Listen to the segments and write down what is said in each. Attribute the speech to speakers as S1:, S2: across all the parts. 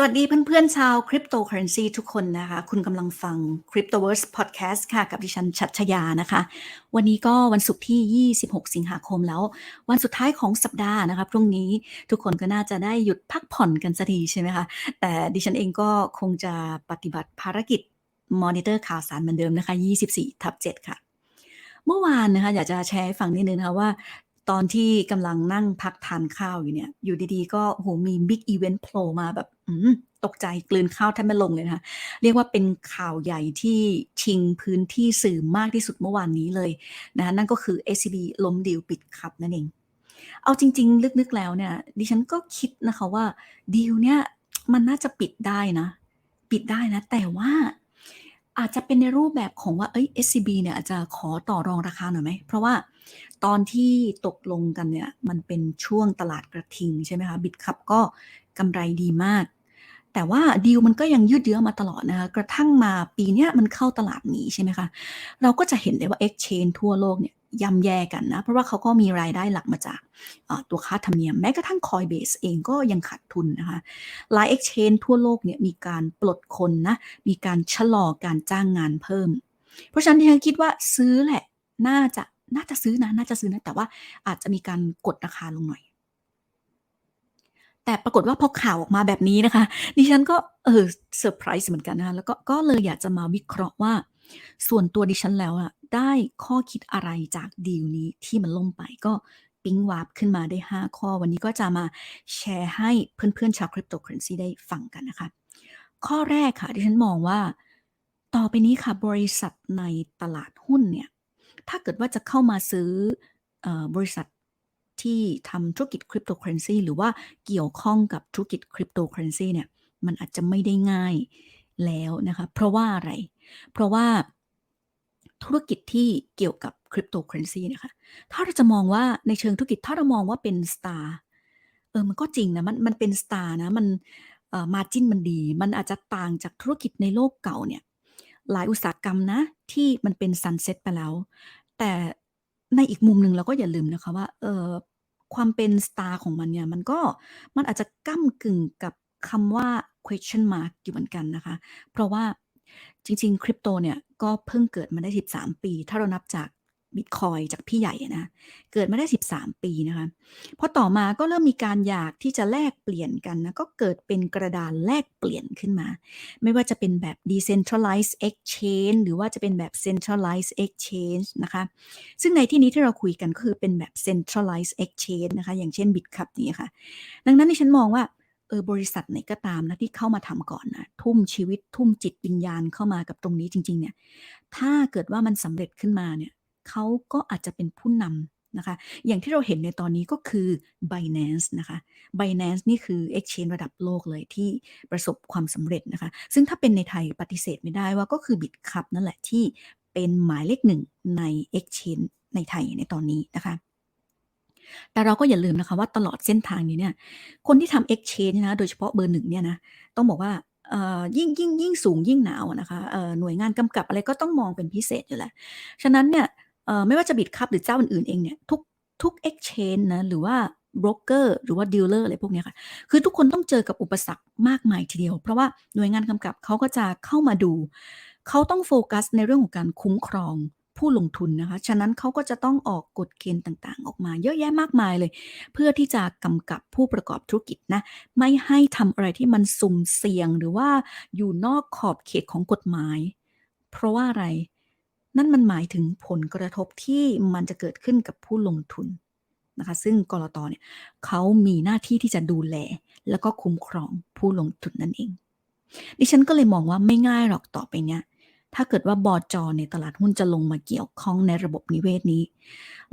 S1: สวัสดีเพื่อนๆชาวคริปโตเคอเรนซีทุกคนนะคะ คุณกำลังฟัง Cryptoverse Podcast ค่ะ กับดิฉันชัดชยานะคะ วันนี้ก็วันศุกร์ที่ 26 สิงหาคมแล้ว วันสุดท้ายของสัปดาห์นะคะ พรุ่งนี้ทุกคนก็น่าจะได้หยุดพักผ่อนกันสักทีใช่ไหมคะ แต่ดิฉันเองก็คงจะปฏิบัติภารกิจมอนิเตอร์ข่าวสารเหมือนเดิมนะคะ 24 ทับ 7 ค่ะ เมื่อวานนะคะ อยากจะแชร์ให้ฟังนิดนึงนะคะว่า ตอนที่กำลังนั่งพักทานข้าวอยู่เนี่ย อยู่ดีๆ ก็โหมีบิ๊กอีเวนต์โผล่มาแบบตกใจกลืนข้าวแทบไม่ลงเลยนะคะเรียกว่าเป็นข่าวใหญ่ที่ชิงพื้นที่สื่อมากที่สุดเมื่อวานนี้เลยนะคะนั่นก็คือ SCB ล้มดีลปิดคับนั่นเอง เอาจริง ๆ ลึกๆแล้วเนี่ย ดิฉันก็คิดนะคะว่าดีลเนี่ยมันน่าจะปิดได้นะ ปิดได้นะ แต่ว่าอาจจะเป็นในรูปแบบของว่าเอ้ย SCB เนี่ยอาจจะขอต่อรองราคาหน่อยไหมเพราะว่า ตอนที่ตกลงกันเนี่ยมันเป็นช่วงตลาดกระทิงใช่ไหมคะบิตคัพก็กำไรดีมาก แต่ว่าดีลมันก็ยังยืดเยื้อมาตลอดนะคะกระทั่งมาปีเนี้ยมันเข้าตลาดหนีใช่ไหมคะเราก็จะเห็นได้ว่า Exchange ทั่วโลกเนี่ยย่ำแย่กันนะ เพราะว่าเขาก็มีรายได้หลักมาจากตัวค่าธรรมเนียม แม้กระทั่ง Coinbase เองก็ยังขาดทุนนะคะหลาย Exchange ทั่วโลกเนี่ยมีการปลดคนนะ มีการชะลอการจ้างงานเพิ่ม เพราะฉะนั้นที่ฉันคิดว่าซื้อแหละน่าจะ น่าจะซื้อนะน่าจะซื้อนะ แต่ว่าอาจจะมีการกดราคาลงหน่อย แต่ปรากฏว่าพอข่าวออกมาแบบนี้นะคะ ดิฉันก็เออเซอร์ไพรส์เหมือนกันนะคะแล้วก็ก็เลยอยากจะมาวิเคราะห์ว่า ส่วนตัวดิฉันแล้วอะได้ข้อคิดอะไรจากดีลนี้ที่มันล่มไปก็ปิ๊งวาร์ปขึ้นมาได้ 5 ข้อ วันนี้ก็จะมาแชร์ให้เพื่อนๆชาวคริปโตเคอเรนซีได้ฟังกันนะคะ ข้อแรกค่ะดิฉันมองว่า ต่อไปนี้ค่ะบริษัทในตลาดหุ้นเนี่ย ถ้าเกิดว่าจะเข้ามาซื้ออบริษัทที่ทำธุรกิจคริปโตเคอเรนซีหรือว่าเกี่ยวข้องกับธุรกิจคริปโตเคอเรนซีเนี่ยมันอาจจะไม่ได้ง่ายแล้วนะคะ เพราะว่าอะไร เพราะว่าธุรกิจที่เกี่ยวกับคริปโตเคอเรนซีนะคะ ถ้าเราจะมองว่าในเชิงธุรกิจถ้าเรามองว่าเป็นสตาร์เออมันก็จริงนะ มันมันเป็นสตาร์นะ มันมาจิ้นมันดี มันอาจจะต่างจากธุรกิจในโลกเก่าเนี่ย หลายอุตสาหกรรมนะ ที่มันเป็นซันเซ็ตไปแล้ว แต่ในอีกมุมหนึ่งเราก็อย่าลืมนะคะว่าเออความเป็นสตาร์ของมันเนี่ย มันก็มันอาจจะก้ากึ่งกับคำว่า question mark อยู่เหมือนกันนะคะ เพราะว่าจริงๆ คริปโตเนี่ย ก็เพิ่งเกิดมาได้ 13 ปี ถ้าเรานับจาก บิตคอยจากพี่ใหญ่นะ เกิดมาได้ 13 ปีนะคะพอต่อมาก็เริ่มมีการอยากที่จะแลกเปลี่ยนกันนะ ก็เกิดเป็นกระดานแลกเปลี่ยนขึ้นมา ไม่ว่าจะเป็นแบบ decentralized exchange หรือว่าจะเป็นแบบ centralized exchange นะคะ ซึ่งในที่นี้ที่เราคุยกันก็คือเป็นแบบ centralized exchange นะคะ อย่างเช่น Bitcup นี่ค่ะ ดังนั้นที่ฉันมองว่าเออบริษัทไหนก็ตามนะที่เข้ามาทำก่อนนะทุ่มชีวิตทุ่มจิตวิญญาณเข้ามากับตรงนี้จริง ๆ เนี่ย ถ้าเกิดว่ามันสำเร็จขึ้นมาเนี่ย เขาก็อาจจะเป็นผู้นำนะคะ อย่างที่เราเห็นในตอนนี้ก็คือ Binance นะคะ Binance นี่คือ Exchange ระดับโลกเลยที่ประสบความสำเร็จนะคะ ซึ่งถ้าเป็นในไทยปฏิเสธไม่ได้ว่าก็คือ Bitcup นั่นแหละที่เป็นหมายเลขหนึ่งใน Exchange ในไทยในตอนนี้นะคะแต่เราก็อย่าลืมนะคะว่าตลอดเส้นทางนี้เนี่ย คนที่ทำ exchange นะ โดยเฉพาะเบอร์หนึ่งเนี่ยนะ ต้องบอกว่าเอ่อยิ่งยิ่งยิ่งสูงยิ่งหนาวนะคะหน่วยงานกำกับอะไรก็ต้องมองเป็นพิเศษอยู่แล้ว ฉะนั้นเนี่ย เอ่อไม่ว่าจะบิตคัพหรือเจ้าอื่นๆเองเนี่ยทุกทุก exchange นะหรือว่าบรกเกอร์หรือว่าดีลเลอร์อะไรพวกนี้ค่ะ คือทุกคนต้องเจอกับอุปสรรคมากมายทีเดียว เพราะว่าหน่วยงานกำกับเขาก็จะเข้ามาดู เขาต้องโฟกัสในเรื่องของการคุ้มครองผู้ลงทุนนะคะ ฉะนั้นเขาก็จะต้องออกกฎเกณฑ์ต่างๆ ออกมาเยอะแยะมากมายเลย เพื่อที่จะกำกับผู้ประกอบธุรกิจนะ ไม่ให้ทำอะไรที่มันสุ่มเสี่ยงหรือว่าอยู่นอกขอบเขตของกฎหมาย เพราะว่าอะไร นั่นมันหมายถึงผลกระทบที่มันจะเกิดขึ้นกับผู้ลงทุนนะคะ ซึ่งกรตเนี่ยเขามีหน้าที่ที่จะดูแล แล้วก็คุ้มครองผู้ลงทุนนั่นเอง ดิฉันก็เลยมองว่าไม่ง่ายหรอกต่อไปเนี่ยถ้าเกิดว่าบอจอในตลาดหุ้นจะลงมาเกี่ยวข้องในระบบนิเวศนี้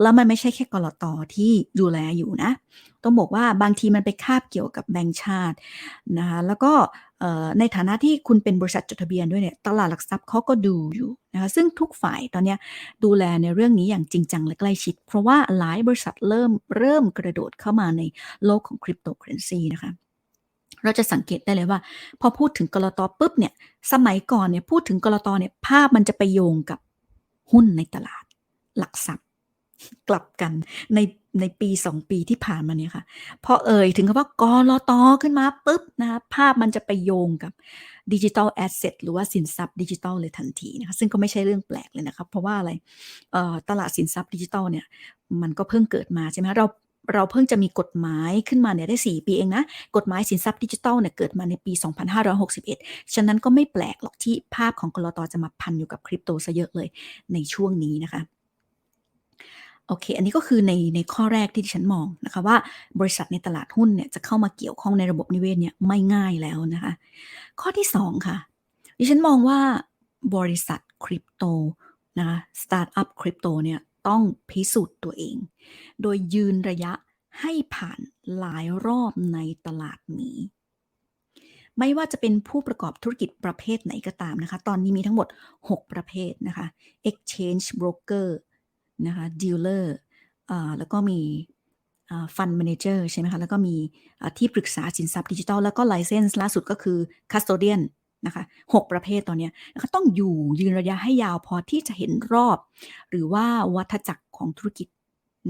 S1: แล้วมันไม่ใช่แค่กรตที่ดูแลอยู่นะ ต้องบอกว่าบางทีมันไปคาบเกี่ยวกับแบงก์ชาตินะคะแล้วก็ ในฐานะที่คุณเป็นบริษัทจดทะเบียนด้วยเนี่ยตลาดหลักทรัพย์เขาก็ดูอยู่นะคะซึ่งทุกฝ่ายตอนนี้ดูแลในเรื่องนี้อย่างจริงจังและใกล้ชิด เพราะว่าหลายบริษัทเริ่มเริ่มกระโดดเข้ามาในโลกของคริปโตเคอเรนซีนะคะเราจะสังเกตได้เลยว่า พอพูดถึงกรตปุ๊บเนี่ยสมัยก่อนเนี่ยพูดถึงกรตเนี่ยภาพมันจะไปโยงกับหุ้นในตลาดหลักทรัพย์ กลับกันใน ในปี2ปีที่ผ่านมาเนี่ยค่ะพอเอ่ยถึงคำว่ากรลตอ.ขึ้นมาปุ๊บนะคะภาพมันจะไปโยงกับ Digital Asset หรือว่าสินทรัพย์ดิจิทัลเลยทันทีนะคะซึ่งก็ไม่ใช่เรื่องแปลกเลยนะคะเพราะว่าอะไรตลาดสินทรัพย์ดิจิทัลเนี่ยมันก็เพิ่งเกิดมาใช่ไหมเราเราเพิ่งจะมีกฎหมายขึ้นมาเนี่ยได้ 4 ปีเองนะ กฎหมายสินทรัพย์ดิจิทัลเนี่ยเกิดมาในปี 2561 ฉะนั้นก็ไม่แปลกหรอกที่ภาพของกรลตอ.จะมาพันอยู่กับ Crypto เสียเยอะเลยในช่วงนี้นะคะ โอเค อันนี้ก็คือในในข้อแรกที่ดิฉันมองนะคะว่าบริษัทในตลาดหุ้นเนี่ยจะเข้ามาเกี่ยวข้องในระบบนิเวศเนี่ยไม่ง่ายแล้วนะคะ ข้อที่ 2 ค่ะ ดิฉันมองว่าบริษัท Crypto นะคะสตาร์ตอัป Crypto เนี่ยต้องพิสูจน์ตัวเอง โดยยืนระยะให้ผ่านหลายรอบในตลาดนี้ ไม่ว่าจะเป็นผู้ประกอบธุรกิจประเภทไหนก็ตามนะคะ ตอนนี้มีทั้งหมด 6 ประเภทนะคะ Exchange Broker นะคะ Dealer อ่าแล้วก็มีอ่า Fund Manager ใช่ไหมคะ แล้วก็มีที่ปรึกษาสินทรัพย์ดิจิทัล แล้วก็ License ล่าสุดก็คือ Custodian นนะคะ6ประเภทตอนนี้ยนะคะต้องอยู่ยืนระยะให้ยาวพอที่จะเห็นรอบ หรือว่าวัฏจักรของธุรกิจ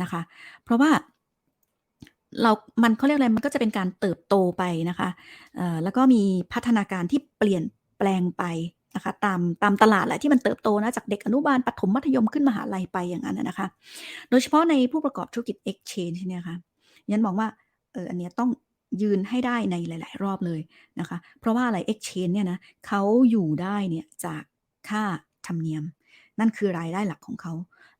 S1: นะคะ เพราะว่าเรา มันเขาเรียกอะไร มันก็จะเป็นการเติบโตไปนะคะแล้วก็มีพัฒนาการที่เปลี่ยนแปลงไป นะคะตามตามตลาดแหละที่มันเติบโตนะจากเด็กอนุบาลประถมมัธยมขึ้นมหาลัยไปอย่างนั้นนะคะ โดยเฉพาะในผู้ประกอบธุรกิจ Exchange เนี่ยค่ะดิฉันมองว่าเอออันเนี้ยต้องยืนให้ได้ในหลาย ๆ รอบเลยนะคะ เพราะว่าอะไร Exchange เนี่ยนะเขาอยู่ได้เนี่ยจากค่าธรรมเนียม นั่นคือรายได้หลักของเขา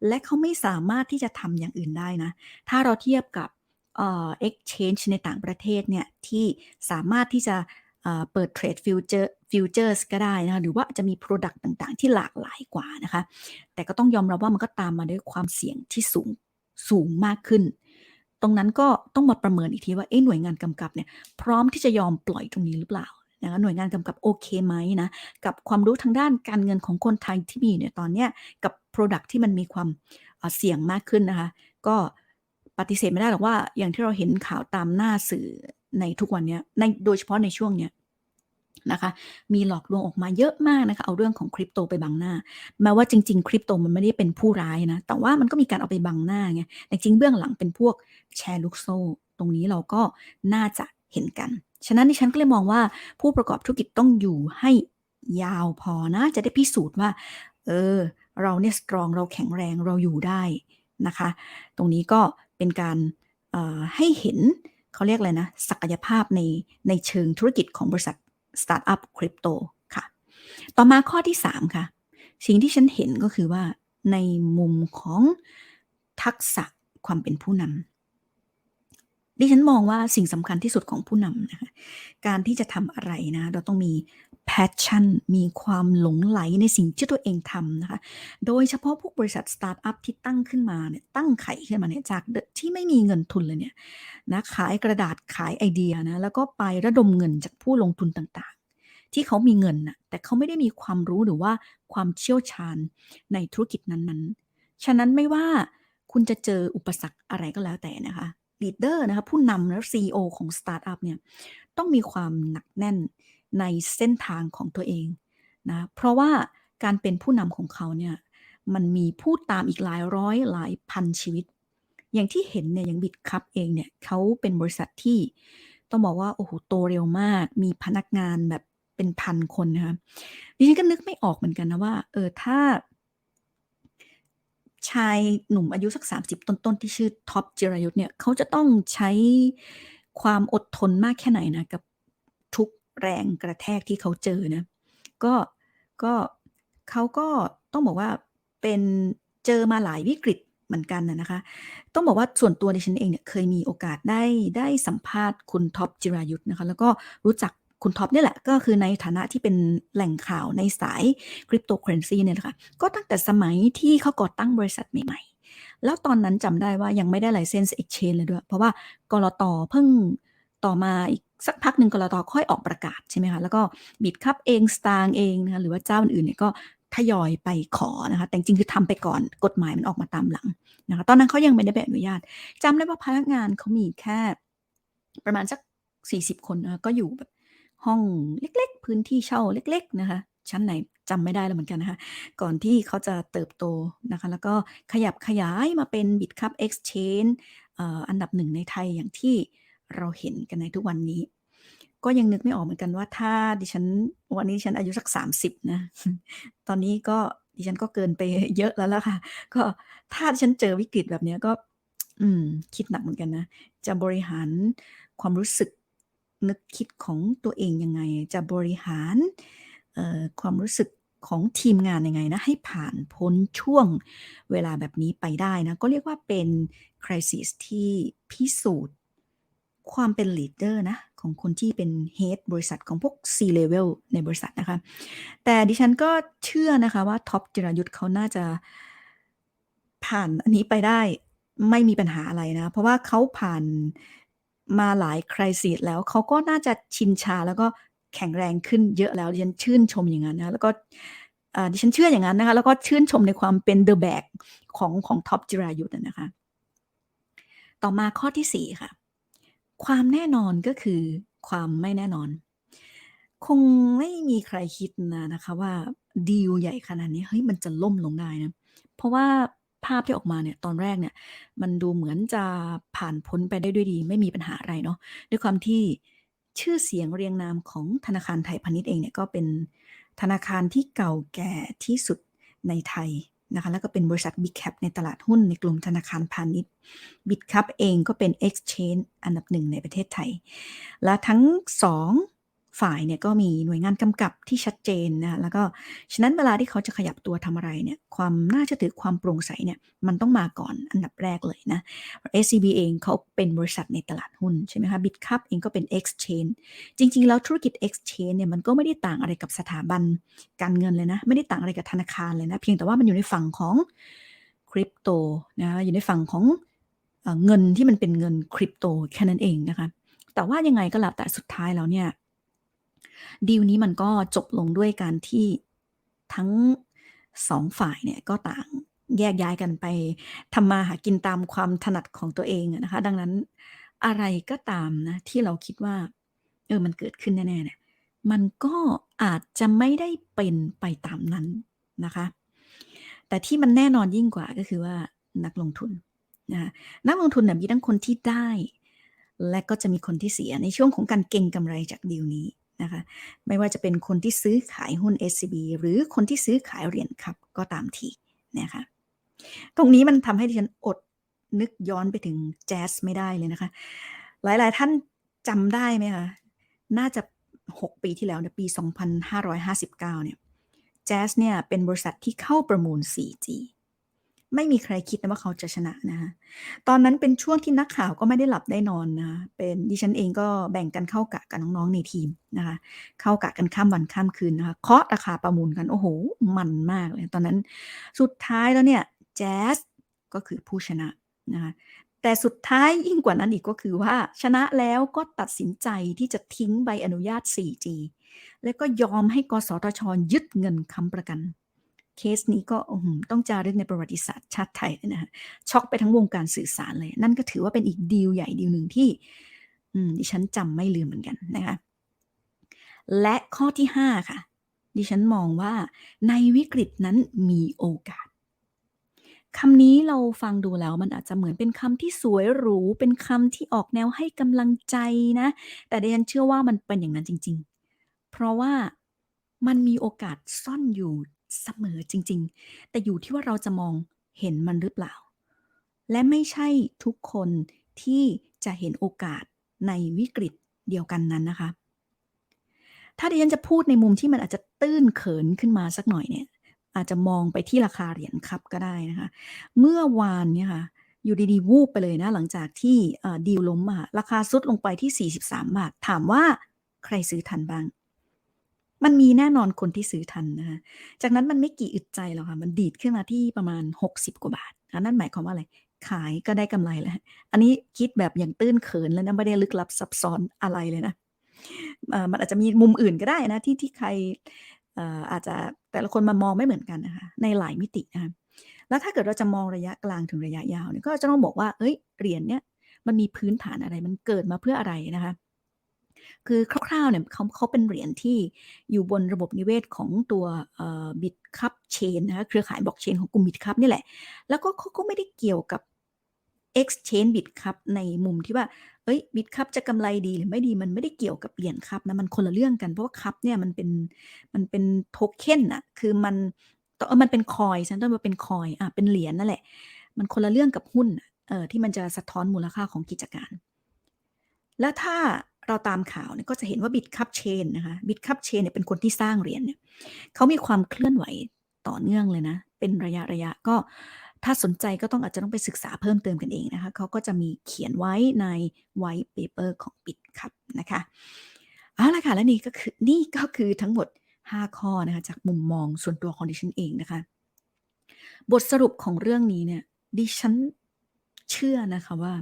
S1: และเขาไม่สามารถที่จะทำอย่างอื่นได้นะ ถ้าเราเทียบกับเอ่อ Exchange ในต่างประเทศเนี่ยที่สามารถที่จะเปิดเทรดฟิวเจอร์ Futures ก็ได้นะคะหรือว่าจะมีพรอดักต์ต่างๆ ที่หลากหลายกว่านะคะ แต่ก็ต้องยอมรับว่ามันก็ตามมาด้วยความเสี่ยงที่สูงสูงมากขึ้น ตรงนั้นก็ต้องมาประเมินอีกทีว่าเอ๊หน่วยงานกำกับเนี่ยพร้อมที่จะยอมปล่อยตรงนี้หรือเปล่านะคะหน่วยงานกำกับโอเคไหมนะกับความรู้ทางด้านการเงินของคนไทยที่มีอยู่ในตอนเนี้ยกับพรอดักต์ที่มันมีความอ่าเสี่ยงมากขึ้นนะคะก็ปฏิเสธไม่ได้หรอกว่าอย่างที่เราเห็นข่าวตามหน้าสื่อในทุกวันเนี้ยในโดยเฉพาะในช่วงเนี้ย นะคะ มีหลอกลวงออกมาเยอะมากนะคะ เอาเรื่องของ Crypto ไปบังหน้าแม้ว่าจริงๆ Crypto มันไม่ได้เป็นผู้ร้ายนะ แต่ว่ามันก็มีการเอาไปบังหน้าไงแต่จริงเบื้องหลังเป็นพวกแชร์ลูกโซ่ ตรงนี้เราก็น่าจะเห็นกัน ฉะนั้นดิฉันก็เลยมองว่าผู้ประกอบธุรกิจต้องอยู่ให้ยาวพอนะ จะได้พิสูจน์ว่า เออ เราเนี่ยสตรอง เราแข็งแรง เราอยู่ได้นะคะ ตรงนี้ก็เป็นการออให้เห็นเขาเรียกอะไรนะ ศักยภาพในในเชิงธุรกิจของบริษัท สตาร์ทอัพคริปโตค่ะ ต่อมาข้อที่ 3 ค่ะ สิ่งที่ฉันเห็นก็คือว่าในมุมของทักษะความเป็นผู้นำดิฉันมองว่าสิ่งสำคัญที่สุดของผู้นำนะคะการที่จะทำอะไรนะ เราต้องมี passion มีความหลงใหลในสิ่งที่ตัวเองทำนะคะ โดยเฉพาะพวกบริษัทสตาร์ตอัปที่ตั้งขึ้นมาเนี่ย ตั้งไข่ขึ้นมาเนี่ย จากดที่ไม่มีเงินทุนเลยเนี่ยนะ ขายกระดาษ ขายไอเดียนะ แล้วก็ไประดมเงินจากผู้ลงทุนต่างๆ ที่เขามีเงินน่ะแต่เขาไม่ได้มีความรู้หรือว่าความเชี่ยวชาญในธุรกิจนั้นๆ ฉะนั้นไม่ว่าคุณจะเจออุปสรรคอะไรก็แล้วแต่นะคะลีดเดอร์นะคะผู้นำและ CEO ของสตาร์ตอัปเนี่ย ต้องมีความหนักแน่น ในเส้นทางของตัวเองนะเพราะว่าการเป็นผู้นำของเขาเนี่ยมันมีผู้ตามอีกหลายร้อยหลายพันชีวิต อย่างที่เห็นเนี่ยอย่าง Bitkub เองเนี่ยเขาเป็นบริษัทที่ต้องบอกว่าโอ้โฮโตเร็วมาก มีพนักงานแบบเป็นพันคนนะคะดิฉันก็นึกไม่ออกเหมือนกันนะว่าเออถ้า ชายหนุ่มอายุสัก 30 ต้นๆ ที่ชื่อท็อปจิรายุทธ์เนี่ยเขาจะต้องใช้ความอดทนมากแค่ไหนนะกับ แรงกระแทกที่เขาเจอนะ ก็ก็เขาก็ต้องบอกว่าเป็นเจอมาหลายวิกฤตเหมือนกันนะคะ ต้องบอกว่าส่วนตัวดิฉันเองเนี่ยเคยมีโอกาสได้ได้สัมภาษณ์คุณท็อปจิรายุทธนะคะ แล้วก็รู้จักคุณท็อปเนี่ยแหละ ก็คือในฐานะที่เป็นแหล่งข่าวในสาย Cryptocurrency เนี่ยแหละคะ ก็ตั้งแต่สมัยที่เขาก่อตั้งบริษัทใหม่ ๆ แล้วตอนนั้นจำได้ว่ายังไม่ได้ License Exchange เลยด้วย เพราะว่ากลต.เพิ่งต่อมาอีก สักพักหนึ่งกลต.ค่อยออกประกาศใช่ไหมคะแล้วก็ Bitkub เอง Stark เองนะคะหรือว่าเจ้าอื่นๆเนี่ยก็ทยอยไปขอนะคะแต่จริงคือทำไปก่อนกฎหมายมันออกมาตามหลังนะคะตอนนั้นเขายังไม่ได้ใบอนุญาตจำได้ว่าพนักงานเขามีแค่ ประมาณสัก 40 คนนะคะก็อยู่แบบห้องเล็กๆ พื้นที่เช่าเล็ก ๆ นะคะชั้นไหนจำไม่ได้แล้วเหมือนกันนะคะ ก่อนที่เขาจะเติบโตนะคะ แล้วก็ขยับขยายมาเป็น Bitkub Exchange เอ่ออันดับหนึ่งในไทยอย่างที่ เราเห็นกันในทุกวันนี้ ก็ยังนึกไม่ออกเหมือนกันว่า ถ้าดิฉัน วันนี้ดิฉันอายุสัก30นะ ตอนนี้ก็ดิฉันก็เกินไปเยอะแล้วล่ะค่ะ ก็ถ้าดิฉันเจอวิกฤตแบบนี้ก็ อืม คิดหนักเหมือนกันนะ จะบริหารความรู้สึกนึกคิดของตัวเองยังไง จะบริหารความรู้สึกของทีมงานยังไงนะ ให้ผ่านพ้นช่วงเวลาแบบนี้ไปได้นะ ก็เรียกว่าเป็น crisis ที่พิสูจน์ ความเป็น leader นะของคนที่เป็น head บริษัทของพวก C level ในบริษัทนะคะ แต่ดิฉันก็เชื่อนะคะว่าท็อปจิรายุทธเขาน่าจะผ่านอันนี้ไปได้ไม่มีปัญหาอะไรนะ เพราะว่าเขาผ่านมาหลาย crisis แล้วเขาก็น่าจะชินชาแล้วก็แข็งแรงขึ้นเยอะแล้วดิฉันชื่นชมอย่างนั้นนะแล้วก็ดิฉันเชื่ออย่างนั้นนะคะแล้วก็ชื่นชมในความเป็น the bag ของของท็อปจิรายุทธนะคะ ต่อมาข้อที่ 4 ค่ะ ความแน่นอนก็คือความไม่แน่นอน คงไม่มีใครคิดนะนะคะว่าดีลใหญ่ขนาดนี้เฮ้ยมันจะล่มลงได้นะ เพราะว่าภาพที่ออกมาเนี่ยตอนแรกเนี่ย มันดูเหมือนจะผ่านพ้นไปได้ด้วยดี ไม่มีปัญหาอะไรเนาะด้วยความที่ชื่อเสียงเรียงนามของธนาคารไทยพาณิชย์เองเนี่ยก็เป็นธนาคารที่เก่าแก่ที่สุดในไทย นะคะแล้วก็เป็นบริษัท Big Cap ในตลาดหุ้นในกลุ่มธนาคารพาณิชย์ Big Cap เองก็เป็น Exchange อันดับหนึ่งในประเทศไทย และทั้งสอง ฝ่ายเนี่ยก็มีหน่วยงานกำกับที่ชัดเจนนะแล้วก็ฉะนั้นเวลาที่เขาจะขยับตัวทำอะไรเนี่ยความน่าเชื่อถือความโปร่งใสเนี่ยมันต้องมาก่อนอันดับแรกเลยนะ SCB เองเขาเป็นบริษัทในตลาดหุ้นใช่ไหมคะ Bitcup เองก็เป็น Exchange จริง ๆ แล้วธุรกิจ Exchange เนี่ยมันก็ไม่ได้ต่างอะไรกับสถาบันการเงินเลยนะ ไม่ได้ต่างอะไรกับธนาคารเลยนะเพียงแต่ว่ามันอยู่ในฝั่งของคริปโตนะอยู่ในฝั่งของเอ่อเงินที่มันเป็นเงินคริปโตแค่นั้นเองนะคะแต่ว่ายังไงก็แล้วแต่สุดท้ายแล้วเนี่ย ดีลนี้มันก็จบลงด้วยการที่ทั้งสองฝ่ายเนี่ยก็ต่างแยกย้ายกันไปทำมาหากินตามความถนัดของตัวเองนะคะ ดังนั้นอะไรก็ตามนะที่เราคิดว่า เออมันเกิดขึ้นแน่ๆเนี่ยมันก็อาจจะไม่ได้เป็นไปตามนั้นนะคะ แต่ที่มันแน่นอนยิ่งกว่าก็คือว่านักลงทุนนะคะนักลงทุนเนี่ยมีทั้งคนที่ได้ และก็จะมีคนที่เสียในช่วงของการเก็งกำไรจากดีลนี้ นะคะไม่ว่าจะเป็นคนที่ซื้อขายหุ้น SCB หรือคนที่ซื้อขายเหรียญครับก็ตามทีนะคะตรงนี้มันทำให้ดิฉันอดนึกย้อนไปถึงแจ๊สไม่ได้เลยนะคะ หลายๆท่านจำได้ไหมคะน่าจะ 6 ปีที่แล้วในปี 2559 เนี่ยแจ๊สเนี่ยเป็นบริษัทที่เข้าประมูล 4G ไม่มีใครคิดนะว่าเขาจะชนะนะคะตอนนั้นเป็นช่วงที่นักข่าวก็ไม่ได้หลับได้นอนนะเป็นดิฉันเองก็แบ่งกันเข้ากะกับน้องๆในทีมนะคะเข้ากะกันข้ามวันข้ามคืนนะคะเคาะราคาประมูลกันโอ้โหมันมากเลยตอนนั้นสุดท้ายแล้วเนี่ยแจ๊สก็คือผู้ชนะนะคะแต่สุดท้ายยิ่งกว่านั้นอีกก็คือว่าชนะแล้วก็ตัดสินใจที่จะทิ้งใบอนุญาต 4G แล้วก็ยอมให้กสทช ยึดเงินค้ำประกัน เคสนี้ก็ต้องจารึกในประวัติศาสตร์ชาติไทยเลยนะคะช็อกไปทั้งวงการสื่อสารเลย นั่นก็ถือว่าเป็นอีกดีลใหญ่ดีลหนึ่งที่ดิฉันจำไม่ลืมเหมือนกันนะคะและข้อที่ 5 ค่ะ ดิฉันมองว่าในวิกฤตนั้นมีโอกาสคำนี้เราฟังดูแล้วมันอาจจะเหมือนเป็นคำที่สวยหรู เป็นคำที่ออกแนวให้กำลังใจนะ แต่ดิฉันเชื่อว่ามันเป็นอย่างนั้นจริง ๆ เพราะว่ามันมีโอกาสซ่อนอยู่ เสมอจริง ๆ แต่อยู่ที่ว่าเราจะมองเห็นมันหรือเปล่า และไม่ใช่ทุกคนที่จะเห็นโอกาสในวิกฤตเดียวกันนั้นนะคะ ถ้าดิฉันจะพูดในมุมที่มันอาจจะตื้นเขินขึ้นมาสักหน่อยเนี่ย อาจจะมองไปที่ราคาเหรียญครับก็ได้นะคะ เมื่อวานเนี่ยค่ะ อยู่ดีๆ วูบไปเลยนะ หลังจากที่ดีลล้มอะราคาซุดลงไปที่ 43 บาท ถามว่าใครซื้อทันบ้าง มันมีแน่นอนคนที่ซื้อทันนะคะจากนั้นมันไม่กี่อึดใจหรอกค่ะมันดีดขึ้นมาที่ประมาณ 60 กว่าบาทนนั้นหมายความว่าอะไรขายก็ได้กำไรแล้ว อันนี้คิดแบบอย่างตื้นเขินแล้วนะไม่ได้ลึกลับซับซ้อนอะไรเลยนะมันอาจจะมีมุมอื่นก็ได้นะที่ที่ใครเอ่ออาจจะแต่ละคนมามองไม่เหมือนกันนะคะในหลายมิตินะคะแล้วถ้าเกิดเราจะมองระยะกลางถึงระยะยาวเนี่ยก็จะต้องบอกว่าเอ้ยเหรียญเนี่ยมันมีพื้นฐานอะไรมันเกิดมาเพื่ออะไรนะคะ คือคร่าวๆเนี่ยเขาเขาเป็นเหรียญที่อยู่บนระบบนิเวศของตัวเอ่อ Bitcup Chain นะคะเครือข่ายบล็อกเชนของกลุ่ม Bitcup นี่แหละ แล้วก็เขาก็ไม่ได้เกี่ยวกับ exchange bit ครับในมุมที่ว่า เอ้ยบิตคัพจะกำไรดีหรือไม่ดีมันไม่ได้เกี่ยวกับเหรียญคัพนะมันคนละเรื่องกันเพราะว่าคัพเนี่ยมันเป็นมันเป็นโทเค็นอะคือมันเออมันเป็นคอยฉันต้องมาเป็นคอยอะเป็นเหรียญนั่นแหละ มันคนละเรื่องกับหุ้นเอ่อที่มันจะสะท้อนมูลค่าของกิจการ แล้วถ้า เราตามข่าวเนี่ยก็จะเห็นว่าบิตคัพเชนนะคะบิตคัพเชนเนี่ยเป็นคนที่สร้างเหรียญเนี่ยเขามีความเคลื่อนไหวต่อเนื่องเลยนะ เป็นระยะระยะก็ถ้าสนใจก็ต้องอาจจะต้องไปศึกษาเพิ่มเติมกันเองนะคะเขาก็จะมีเขียนไว้ใน white paper ของบิตครับนะคะเอาละค่ะและนี่ก็คือนี่ก็คือทั้งหมด 5 ข้อนะคะจากมุมมองส่วนตัวของดิฉันเองนะคะ บทสรุปของเรื่องนี้เนี่ยดิฉันเชื่อนะคะว่า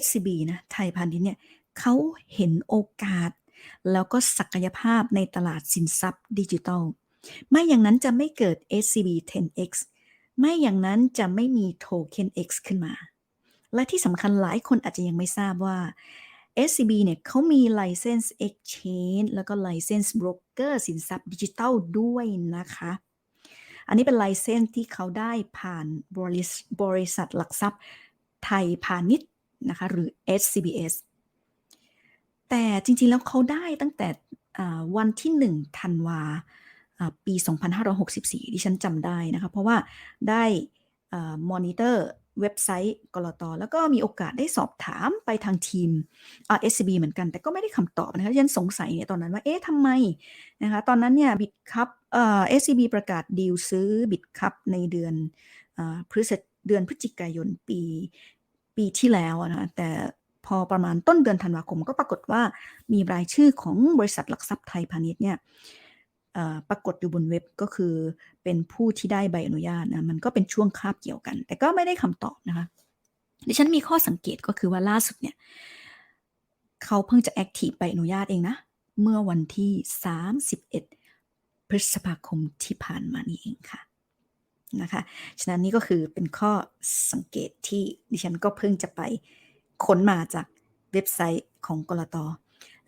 S1: SCB นะไทยพาณิชย์เนี่ย เขาเห็นโอกาส แล้วก็ศักยภาพในตลาดสินทรัพย์ดิจิทัล ไม่อย่างนั้นจะไม่เกิด SCB 10X ไม่อย่างนั้นจะไม่มีโทเค็น X ขึ้นมา และที่สำคัญหลายคนอาจจะยังไม่ทราบว่า SCB เนี่ยเขามี License Exchange แล้วก็ License Broker สินทรัพย์ดิจิทัลด้วยนะคะ อันนี้เป็น License ที่เขาได้ผ่านบริษบริษัทหลักทรัพย์ไทยพาณิชย์นะคะหรือ SCBS แต่จริงๆ แล้วเขาได้ตั้งแต่วันที่1ธันวาปี 2564 ดิฉันจำได้นะคะ เพราะว่าได้มอนิเตอร์เว็บไซต์กรตแล้วก็มีโอกาสได้สอบถามไปทางทีม SCB เหมือนกัน แต่ก็ไม่ได้คำตอบนะคะฉันสงสัยเนี่ยตอนนั้นว่า เอ๊ะทำไมนะคะตอนนั้นเนี่ยบิตคัพเอ่อ SCB ประกาศดีลซื้อบิตคัพในเดือนพฤศเดือนพฤศจิกายนปีปีที่แล้วนะแต่ พอประมาณต้นเดือนธันวาคมก็ปรากฏว่ามีรายชื่อของบริษัทหลักทรัพย์ไทยพาณิชย์เนี่ยปรากฏอยู่บนเว็บก็คือเป็นผู้ที่ได้ใบอนุญาตนะมันก็เป็นช่วงคาบเกี่ยวกัน แต่ก็ไม่ได้คำตอบนะคะดิฉันมีข้อสังเกตก็คือว่าล่าสุดเนี่ยเขาเพิ่งจะแอคทีฟใบอนุญาตเองนะ เมื่อวันที่ 31 พฤษภาคมที่ผ่านมานี้เองค่ะนะคะ ฉะนั้นนี่ก็คือเป็นข้อสังเกตที่ดิฉันก็เพิ่งจะไป ค้นมาจากเว็บไซต์ของกรต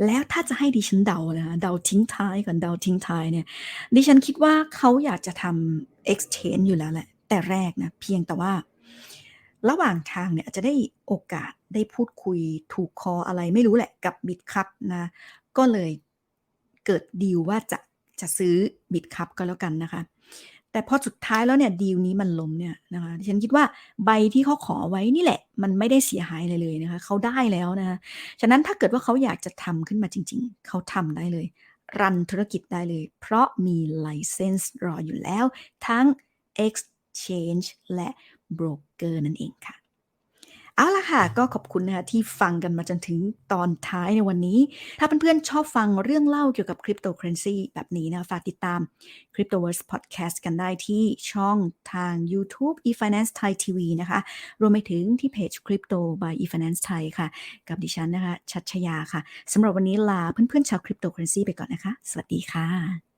S1: แล้วถ้าจะให้ดิฉันเดานะเดาทิ้งท้ายก่อนเดาทิ้งท้ายเนี่ย ดิฉันคิดว่าเขาอยากจะทำ exchange อยู่แล้วแหละ แต่แรกนะ เพียงแต่ว่า ระหว่างทางเนี่ยอาจจะได้โอกาสได้พูดคุยถูกคออะไรไม่รู้แหละกับบิตคัพนะ ก็เลยเกิดดีลว่าจะจะซื้อบิตคัพก็แล้วกันนะคะ แต่พอสุดท้ายแล้วเนี่ยดีลนี้มันล้มเนี่ยนะคะฉันคิดว่าใบที่เขาขอไว้นี่แหละ มันไม่ได้เสียหายเลยเลยนะคะเขาได้แล้วนะคะฉะนั้นถ้าเกิดว่าเขาอยากจะทำขึ้นมาจริง ๆ เขาทำได้เลย รันธุรกิจได้เลย เพราะมีไลเซนส์รออยู่แล้ว ทั้ง exchange และ broker นั่นเองค่ะ เอาละค่ะ ก็ขอบคุณนะคะที่ฟังกันมาจนถึงตอนท้ายในวันนี้ ถ้าเพื่อนๆชอบฟังเรื่องเล่าเกี่ยวกับคริปโตเคอเรนซีแบบนี้นะ ฝากติดตาม Cryptoverse Podcast กันได้ที่ช่องทาง YouTube eFinance Thai TV นะคะ รวมไปถึงที่เพจ Crypto by eFinance Thai ค่ะ กับดิฉันนะคะ ชัชยาค่ะสำหรับวันนี้ลาเพื่อนๆชาวคริปโตเคอเรนซีไปก่อนนะคะ สวัสดีค่ะ